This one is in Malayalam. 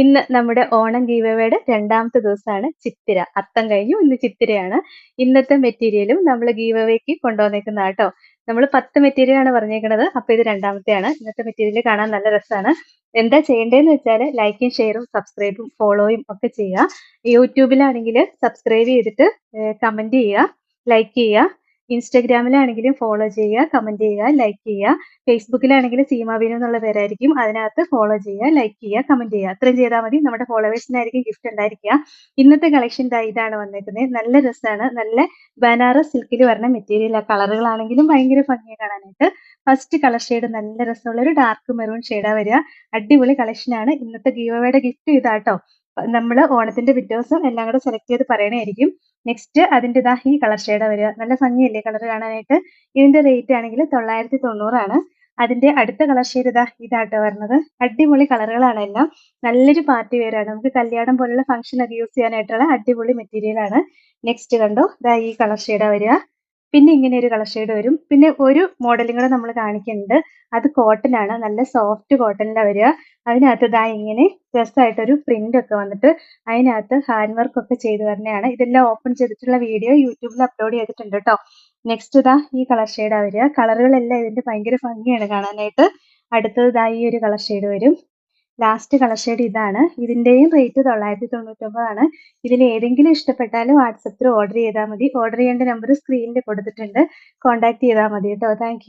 ഇന്ന് നമ്മുടെ ഓണം ഗീവവേയുടെ രണ്ടാമത്തെ ദിവസമാണ് ചിത്തിര. അത്തം കഴിഞ്ഞു ഇന്ന് ചിത്തിരയാണ്. ഇന്നത്തെ മെറ്റീരിയലും നമ്മൾ ഗീവവേക്ക് കൊണ്ടുവന്നേക്കുന്ന കേട്ടോ. നമ്മൾ പത്ത് മെറ്റീരിയൽ ആണ് പറഞ്ഞേക്കുന്നത് അപ്പൊ ഇത് രണ്ടാമത്തെയാണ്. ഇന്നത്തെ മെറ്റീരിയൽ കാണാൻ നല്ല രസമാണ്. എന്താ ചെയ്യേണ്ടതെന്ന് വെച്ചാൽ ലൈക്കും ഷെയറും സബ്സ്ക്രൈബും ഫോളോയും ഒക്കെ ചെയ്യുക. യൂട്യൂബിലാണെങ്കിൽ സബ്സ്ക്രൈബ് ചെയ്തിട്ട് കമന്റ് ചെയ്യുക ലൈക്ക് ചെയ്യുക. ഇൻസ്റ്റഗ്രാമിലാണെങ്കിലും ഫോളോ ചെയ്യുക കമന്റ് ചെയ്യുക ലൈക്ക് ചെയ്യുക. ഫേസ്ബുക്കിലാണെങ്കിലും സീമാബീനു എന്നുള്ള പേരായിരിക്കും. അതിനകത്ത് ഫോളോ ചെയ്യുക ലൈക്ക് ചെയ്യുക കമന്റ് ചെയ്യുക. അത്രയും ചെയ്താൽ മതി. നമ്മുടെ ഫോളോവേഴ്സിനായിരിക്കും ഗിഫ്റ്റ് ഉണ്ടായിരിക്കുക. ഇന്നത്തെ കളക്ഷൻ ഇതാണ് വന്നിരിക്കുന്നത് നല്ല രസമാണ് നല്ല ബനാറസ് സിൽക്കിൽ വരുന്ന മെറ്റീരിയൽ കളറുകളാണെങ്കിലും ഭയങ്കര ഭംഗിയാണ് കാണാനായിട്ട്. ഫസ്റ്റ് കളർ ഷെയ്ഡ് നല്ല രസമുള്ള ഒരു ഡാർക്ക് മെറൂൺ ഷെയ്ഡാണ് വരിക. അടിപൊളി കളക്ഷനാണ് ഇന്നത്തെ ഗീവയുടെ ഗിഫ്റ്റ് ഇതാട്ടോ. നമ്മൾ ഓണത്തിന്റെ പിറ്റേ എല്ലാം കൂടെ സെലക്ട് ചെയ്ത് പറയണമായിരിക്കും നെക്സ്റ്റ് അതിന്റെ ഇതാ ഈ കളർ ഷെയ്ഡാ വരിക. നല്ല ഭംഗിയല്ലേ കളർ കാണാനായിട്ട്? ഇതിന്റെ റേറ്റ് ആണെങ്കിൽ തൊള്ളായിരത്തി തൊണ്ണൂറാണ് അതിന്റെ അടുത്ത കളർ ഷെയ്ഡ് ഇതാ ഇതാട്ടോ വരുന്നത് അടിപൊളി കളറുകളാണ് എല്ലാം. നല്ലൊരു പാർട്ടി വേരാണ് നമുക്ക് കല്യാണം പോലുള്ള ഫംഗ്ഷൻ ഒക്കെ യൂസ് ചെയ്യാനായിട്ടുള്ള അടിപൊളി മെറ്റീരിയൽ ആണ്. നെക്സ്റ്റ് കണ്ടോ? ഇതാ ഈ കളർ ഷെയ്ഡാ വരിക. പിന്നെ ഇങ്ങനെ ഒരു കളർ ഷെയ്ഡ് വരും. പിന്നെ ഒരു മോഡലും കൂടെ നമ്മൾ കാണിക്കുന്നുണ്ട്. അത് കോട്ടൺ ആണ്. നല്ല സോഫ്റ്റ് കോട്ടണിലാണ് വരിക. അതിനകത്ത് ഇതാ ഇങ്ങനെ രസമായിട്ടൊരു പ്രിന്റ് ഒക്കെ വന്നിട്ട് അതിനകത്ത് ഹാൻഡ് വർക്ക് ഒക്കെ ചെയ്ത് തന്നെയാണ് ഇതെല്ലാം ഓപ്പൺ ചെയ്തിട്ടുള്ള വീഡിയോ യൂട്യൂബിൽ അപ്ലോഡ് ചെയ്തിട്ടുണ്ട് കേട്ടോ നെക്സ്റ്റ് ഇതാ ഈ കളർ ഷെയ്ഡാണ് വരിക. കളറുകളെല്ലാം ഇതിന്റെ ഭയങ്കര ഭംഗിയാണ് കാണാനായിട്ട്. അടുത്തത് ഈ ഒരു കളർ ഷെയ്ഡ് വരും. ലാസ്റ്റ് കളർ ഇതാണ്. ഇതിന്റെയും റേറ്റ് തൊള്ളായിരത്തി തൊണ്ണൂറ്റൊമ്പതാണ് ഇതിൽ ഏതെങ്കിലും ഇഷ്ടപ്പെട്ടാൽ വാട്സപ്പിൽ ഓർഡർ ചെയ്താൽ മതി. ഓർഡർ ചെയ്യേണ്ട നമ്പർ സ്ക്രീനിൽ കൊടുത്തിട്ടുണ്ട്. കോൺടാക്ട് ചെയ്താൽ മതി കേട്ടോ താങ്ക്